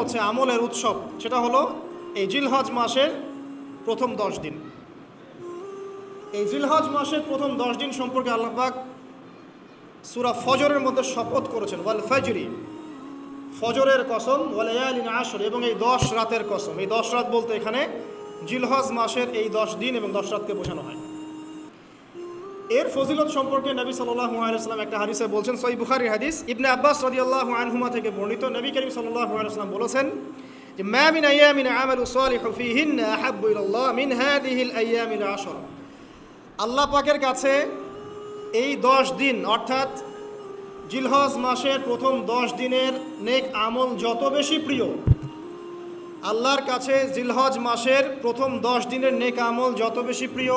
হচ্ছে আমলের উৎসব। সেটা হলো এই জিলহজ মাসের প্রথম দশ দিন। এই জিলহজ মাসের প্রথম দশ দিন সম্পর্কে আল্লাপাক সুরা ফজরের মধ্যে শপথ করেছেন, ওয়াল ফজরি। ফজরের কসম ওয়ালায়ালিন আসর, এবং এই দশ রাতের কসম। এই দশ রাত বলতে এখানে জিলহজ মাসের এই দশ দিন এবং দশ রাতকে বোঝানো হয়। এর ফজিলত সম্পর্কে নবী সাল্লাহ আলাইসলাম একটা হাদিসে বলছেন সই বুখারি হাদিস। ইবনে আব্বাস রদিয়াল্লাহ আনহুমা থেকে বর্ণিত নবী করিম সাল্লাহ আলাইসলাম বলেছেন যে, মা মিন আয়ামিন আমালু সালিহু ফীহিন আহাব্বু ইলাল্লাহ মিন হাদিহিল আইয়ামিল আশর। আল্লাহ পাকের কাছে এই দশ দিন, অর্থাৎ জিলহজ মাসের প্রথম দশ দিনের নেক আমল যত বেশি প্রিয়, আল্লাহর কাছে জিলহজ মাসের প্রথম দশ দিনের নেক আমল যত বেশি প্রিয়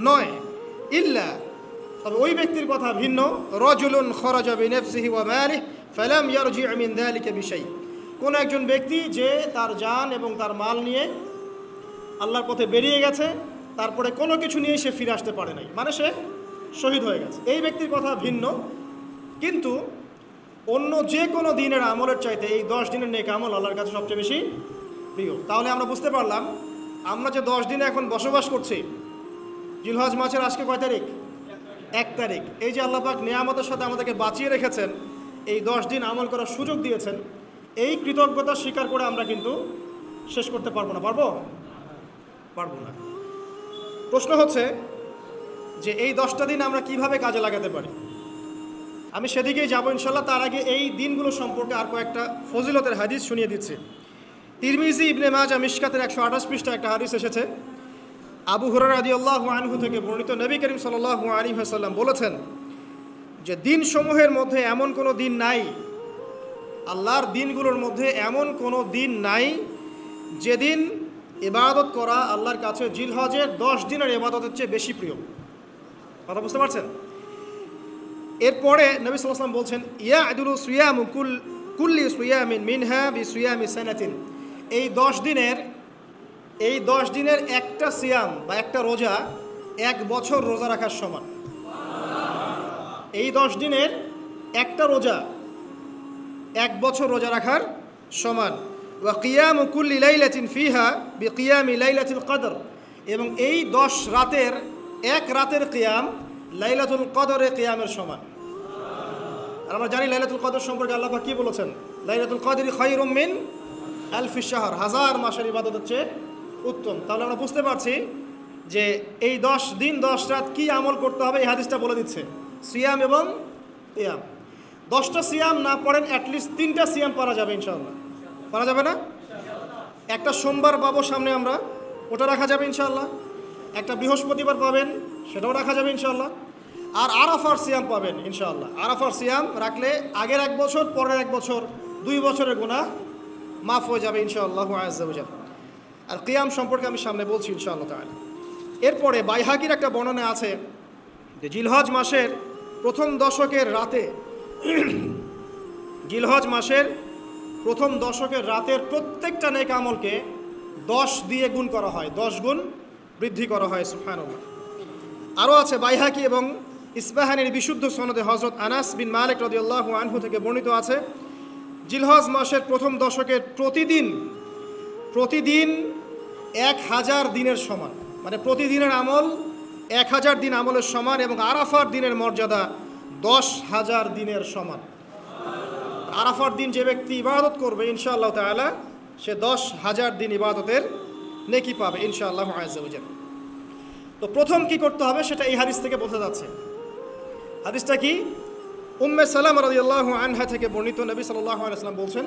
নয়। ইল্লা, তবে ওই ব্যক্তির কথা ভিন্ন। রজুলুন বিশাই। কোন একজন ব্যক্তি যে তার জান এবং তার মাল নিয়ে আল্লাহর পথে বেরিয়ে গেছে, তারপরে কোনো কিছু নিয়ে সে ফিরে আসতে পারে নাই। মানে সে শহীদ হয়ে গেছে। এই ব্যক্তির কথা ভিন্ন। কিন্তু অন্য যে কোনো দিনের আমলের চাইতে এই দশ দিনের নেক আমল আল্লাহর কাছে সবচেয়ে বেশি প্রিয়। তাহলে আমরা বুঝতে পারলাম, আমরা যে দশ দিনে এখন বসবাস করছি জিলহজ মাসের আজকে কয় তারিখ? এক তারিখ। এই যে আল্লাপাক নিয়ামতের সাথে আমাদেরকে বাঁচিয়ে রেখেছেন, এই দশ দিন আমল করার সুযোগ দিয়েছেন, এই কৃতজ্ঞতা স্বীকার করে আমরা কিন্তু শেষ করতে পারব না। পারব? পারব না। প্রশ্ন হচ্ছে যে এই দশটা দিন আমরা কীভাবে কাজে লাগাতে পারি? আমি সেদিকেই যাব ইনশাল্লাহ। তার আগে এই দিনগুলো সম্পর্কে আর কয়েকটা ফজিলতের হাদিস শুনিয়ে দিচ্ছি। তিরমিজি ইবনে মাজা মিশকাতের একশো আঠাশ পৃষ্ঠা একটা হাদিস এসেছে। আবু হুরার আদি আল্লাহ আনহু থেকে বর্ণিত নবী করিম সাল্লাহ আলী হাসাল্লাম বলেছেন যে দিনসমূহের মধ্যে এমন কোনো দিন নাই, আল্লাহর দিনগুলোর মধ্যে এমন কোনো দিন নাই যেদিন ইবাদত করা আল্লাহর কাছে জিলহজের দশ দিনের ইবাদতের চেয়ে বেশি প্রিয়। কথা বুঝতে পারছেন? এরপরে নবী সাল্লাম বলছেন ইয়া আদুলু সুয়াম কুল, কুল্লি সুয়ামিন মিনহা বি সুয়ামি সানাতিন। এই দশ দিনের এই দশ দিনের একটা সিয়াম বা একটা রোজা এক বছর রোজা রাখার সমান। এই দশ দিনের একটা রোজা এক বছর রোজা রাখার সমান। ওয়া কিয়াম কুল্লি লাইলাতিন ফিহা বি কিয়ামি লাইলাতুল কদর। এবং এই দশ রাতের এক রাতের কিয়াম লাইলাতুল কদরে কিয়ামের সমান। আর আমরা জানি লাইলাতুল কদর সম্পর্কে আল্লাহ কি বলেছেন? লাইলাতুল কদরি খৈরুম মিন আলফি শাহর। হাজার মাসের ইবাদত হচ্ছে উত্তম। তাহলে আমরা বুঝতে পারছি যে এই দশ দিন, দশ রাত কি আমল করতে হবে, এই হাদিসটা বলে দিচ্ছে। সিয়াম এবং ইয়াম দশটা সিয়াম না পড়েন অ্যাটলিস্ট তিনটা সিয়াম পারা যাবে ইনশাল্লাহ পারা যাবে না? একটা সোমবার পাবো সামনে আমরা, ওটা রাখা যাবে ইনশাল্লাহ একটা বৃহস্পতিবার পাবেন, সেটাও রাখা যাবে ইনশাল্লাহ আর আরাফার সিয়াম পাবেন ইনশাআল্লাহ। আরাফার সিয়াম রাখলে আগের এক বছর, পরের এক বছর, দুই বছরের গুণা মাফ হয়ে যাবে ইনশাআল্লাহ আজাল আর কিয়াম সম্পর্কে আমি সামনে বলছি ইনশাআল্লাহ তাহলে এরপরে বাইহাকির একটা বর্ণনা আছে যে জিলহজ মাসের প্রথম দশকের রাতে, জিলহজ মাসের প্রথম দশকের রাতের প্রত্যেকটা নেক আমলকে দশ দিয়ে গুণ করা হয়, দশ গুণ বৃদ্ধি করা হয় সুফানুল্লাহ আরও আছে বাইহাকি এবং ইসবাহানের বিশুদ্ধ সনদে হজরত আনাস বিন মালিক রদিউল্লাহ আনহু থেকে বর্ণিত আছে, জিলহজ মাসের প্রথম দশকের প্রতিদিন প্রতিদিন এক হাজার দিনের সমান। মানে প্রতিদিনের আমল এক হাজার দিন আমলের সমান এবং আরাফার দিনের মর্যাদা দশ হাজার দিনের সমান। আরাফার দিন যে ব্যক্তি ইবাদত করবে, ইনশাআল্লাহ তালা সে দশ হাজার দিন ইবাদতের নেকি পাবে, ইনশাআল্লাহ আজাল তো প্রথম কি করতে হবে সেটা এই হাদিস থেকে বোঝা যাচ্ছে। হাদিসটা কি? উম্মে সালাম রাদিয়াল্লাহু আনহা থেকে বর্ণিত নবী সাল্লাল্লাহু আলাইহি সাল্লাম বলছেন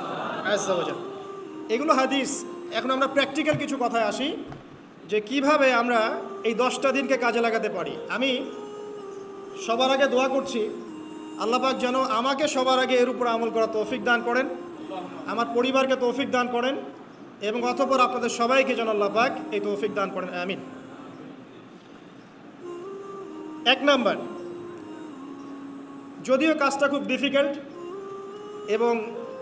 এগুলো হাদিস। এখন আমরা প্র্যাকটিক্যাল কিছু কথায় আসি, যে কীভাবে আমরা এই দশটা দিনকে কাজে লাগাতে পারি। আমি সবার আগে দোয়া করছি আল্লাপাক যেন আমাকে সবার আগে এর উপর আমল করা তৌফিক দান করেন, আমার পরিবারকে তৌফিক দান করেন, এবং অতপর আপনাদের সবাইকে যেন আল্লাপাক এই তৌফিক দান করেন। আমিন। এক নাম্বার, যদিও কাজটা খুব ডিফিকাল্ট এবং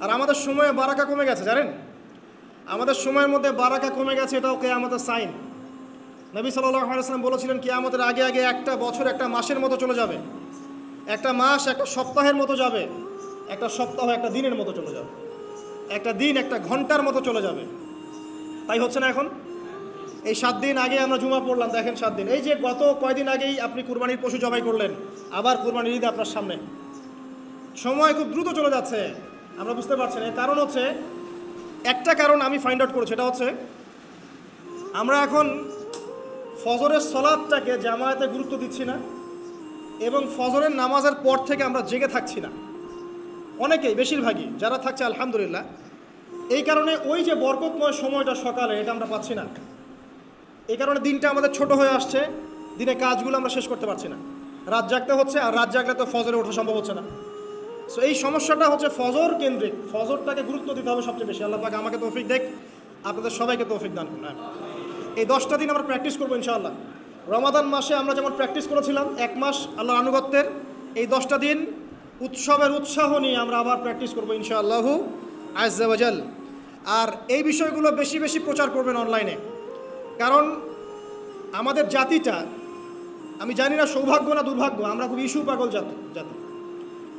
আর আমাদের সময়ে বারাকা কমে গেছে, জানেন? আমাদের সময়ের মধ্যে বারাকা কমে গেছে, এটাও কে আমাদের সাইন। নবী আলাইসলাম বলেছিলেন কি আমাদের আগে আগে একটা বছর একটা মাসের মতো চলে যাবে। একটা মাস একটা সপ্তাহের মতো যাবে, একটা সপ্তাহ একটা দিনের মতো চলে যাবে। একটা দিন একটা ঘণ্টার মতো চলে যাবে। তাই হচ্ছে না এখন? এই সাত দিন আগে আমরা জুমা পড়লাম, দেখেন সাত দিন। এই যে গত কয়দিন আগেই আপনি কুরবানির পশু জবাই করলেন, আবার কুরবানির ঈদ আপনার সামনে। সময় খুব দ্রুত চলে যাচ্ছে। আমরা বুঝতে পারছি না। কারণ হচ্ছে, একটা কারণ আমি ফাইন্ড আউট করেছি, সেটা হচ্ছে, আমরা এখন ফজরের সলাদটাকে জামায়াতে গুরুত্ব দিচ্ছি না এবং ফজরের নামাজের পর থেকে আমরা জেগে থাকছি না। অনেকেই, বেশিরভাগই, যারা থাকছে, আলহামদুলিল্লাহ, এই কারণে ওই যে বরকতময় সময়টা সকালে, এটা আমরা পাচ্ছি না। এই কারণে দিনটা আমাদের ছোট হয়ে আসছে, দিনে কাজগুলো আমরা শেষ করতে পারছি না। রাত জাগতে হচ্ছে, আর রাত জাগলে তো ফজরে ওঠা সম্ভব হচ্ছে না। সো এই সমস্যাটা হচ্ছে ফজর কেন্দ্রিক। ফজরটাকে গুরুত্ব দিতে হবে সবচেয়ে বেশি। আল্লাহ পাক আমাকে তৌফিক দেখ, আপনাদের সবাইকে তৌফিক দান করুন। হ্যাঁ। এই দশটা দিন আমরা প্র্যাকটিস করব ইনশাআল্লাহ। রমাদান মাসে আমরা যেমন প্র্যাকটিস করেছিলাম, এক মাস আল্লাহর আনুগত্যের, এই দশটা দিন উৎসবের উৎসাহ নিয়ে আমরা আবার প্র্যাকটিস করব ইনশাআল্লাহু আজ্জাওয়াজাল আর এই বিষয়গুলো বেশি বেশি প্রচার করবেন অনলাইনে কারণ আমাদের জাতিটা, আমি জানি না সৌভাগ্য না দুর্ভাগ্য, আমরা খুব ইস্যু পাগল জাতি জাতি।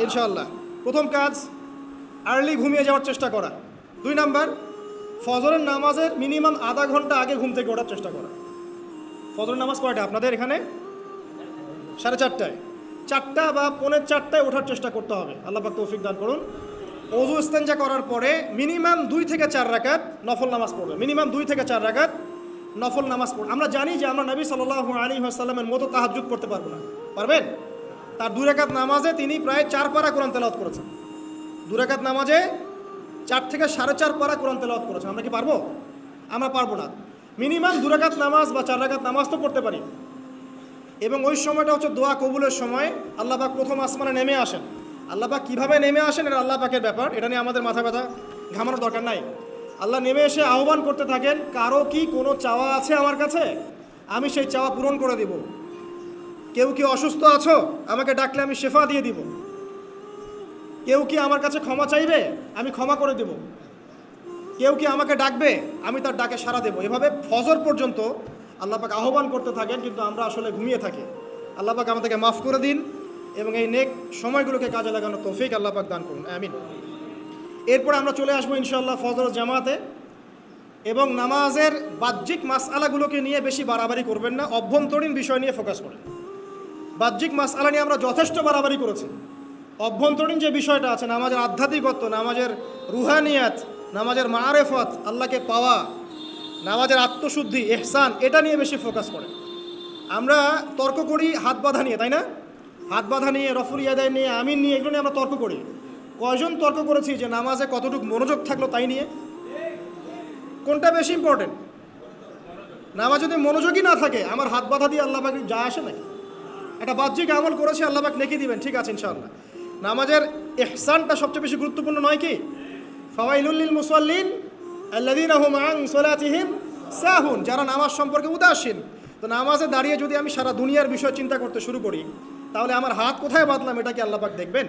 ইনশাল্লাহ প্রথম কাজ আর্লি ঘুমিয়ে যাওয়ার চেষ্টা করা। দুই নাম্বার, ফজরের নামাজের মিনিমাম আধা ঘণ্টা আগে ঘুম থেকে ওঠার চেষ্টা করা। ফজরের নামাজ কয়টা? আপনাদের এখানে? সাড়ে চারটায়। চারটা বা পৌনে চারটায় ওঠার চেষ্টা করতে হবে। আল্লাহ পাক তৌফিক দান করুন। অজু ইস্তেঞ্জা করার পরে মিনিমাম দুই থেকে চার রাকাত নফল নামাজ পড়বে। মিনিমাম দুই থেকে চার রাকাত নফল নামাজ পড়বে। আমরা জানি যে আমরা নবী সাল্লাহ আলী আসাল্লামের মতো তাহাজুদ করতে পারব না। পারবেন? তার দুই রাকাত নামাজে তিনি প্রায় চার পারা কোরআন তেলাওয়াত করেছেন। দুই রাকাত নামাজে চার থেকে সাড়ে চার পারা কোরআন তেলাওয়াত করেছেন। আমরা কি পারব? আমরা পারব না। মিনিমাম দু রাকাত নামাজ বা চার রাকাত নামাজ তো পড়তে পারি। এবং ওই সময়টা হচ্ছে দোয়া কবুলের সময়। আল্লাহ পাক প্রথম আসমানে নেমে আসেন। আল্লাহ পাক কীভাবে নেমে আসেন এটা আল্লাহ পাকের ব্যাপার। এটা নিয়ে আমাদের মাথা ব্যথা, ঘামানোর দরকার নাই। আল্লাহ নেমে এসে আহ্বান করতে থাকেন, কারও কি কোনো চাওয়া আছে আমার কাছে? আমি সেই চাওয়া পূরণ করে দিব। কেউ কি অসুস্থ আছো? আমাকে ডাকলে আমি শেফা দিয়ে দিব। কেউ কি আমার কাছে ক্ষমা চাইবে? আমি ক্ষমা করে দেব। কেউ কি আমাকে ডাকবে? আমি তার ডাকে সাড়া দেবো। এভাবে ফজর পর্যন্ত আল্লাহ পাক আহ্বান করতে থাকেন, কিন্তু আমরা আসলে ঘুমিয়ে থাকি। আল্লাহ পাক আমাদেরকে মাফ করে দিন এবং এই নেক সময়গুলোকে কাজে লাগানো তৌফিক আল্লাহ পাক দান করুন। আমিন। এরপর আমরা চলে আসব ইনশাআল্লাহ ফজর জামাতে এবং নামাজের বাহ্যিক মাসআলাগুলোকে নিয়ে বেশি বাড়াবাড়ি করবেন না, অভ্যন্তরীণ বিষয় নিয়ে ফোকাস করেন। বাহ্যিক মাসআলা নিয়ে আমরা যথেষ্ট বাড়াবাড়ি করেছি। অভ্যন্তরীণ যে বিষয়টা আছে, নামাজের আধ্যাত্মিকত্ব, নামাজের রুহানিয়াত, নামাজের মারেফত, আল্লাহকে পাওয়া, নামাজের আত্মশুদ্ধি এহসান এটা নিয়ে বেশি ফোকাস করে। আমরা তর্ক করি হাত বাঁধা নিয়ে, তাই না? হাত বাঁধা নিয়ে, রফুল ইয়াদায় নিয়ে, আমিন নিয়ে, এগুলো নিয়ে আমরা তর্ক করি। কয়জন তর্ক করেছি যে নামাজে কতটুকু মনোযোগ থাকল তাই নিয়ে? কোনটা বেশি ইম্পর্টেন্ট নামাজ যদি মনোযোগই না থাকে, আমার হাত বাধা দিয়ে আল্লাহ যা আসে নাকি একটা বাহ্যিক আমল করেছে, আল্লাহ পাক নেকি দিবেন, ঠিক আছে, ইনশাআল্লাহ। নামাজের ইহসানটা সবচেয়ে বেশি গুরুত্বপূর্ণ নয় কি? ফাওয়াইলুল মুসাল্লিন আল্লাদিন আন সালাতিহিম সাহুন, যারা নামাজ সম্পর্কে উদাসীন। তো নামাজে দাঁড়িয়ে যদি আমি সারা দুনিয়ার বিষয় চিন্তা করতে শুরু করি, তাহলে আমার হাত কোথায় বাঁধলাম, এটা কি আল্লাহ পাক দেখবেন?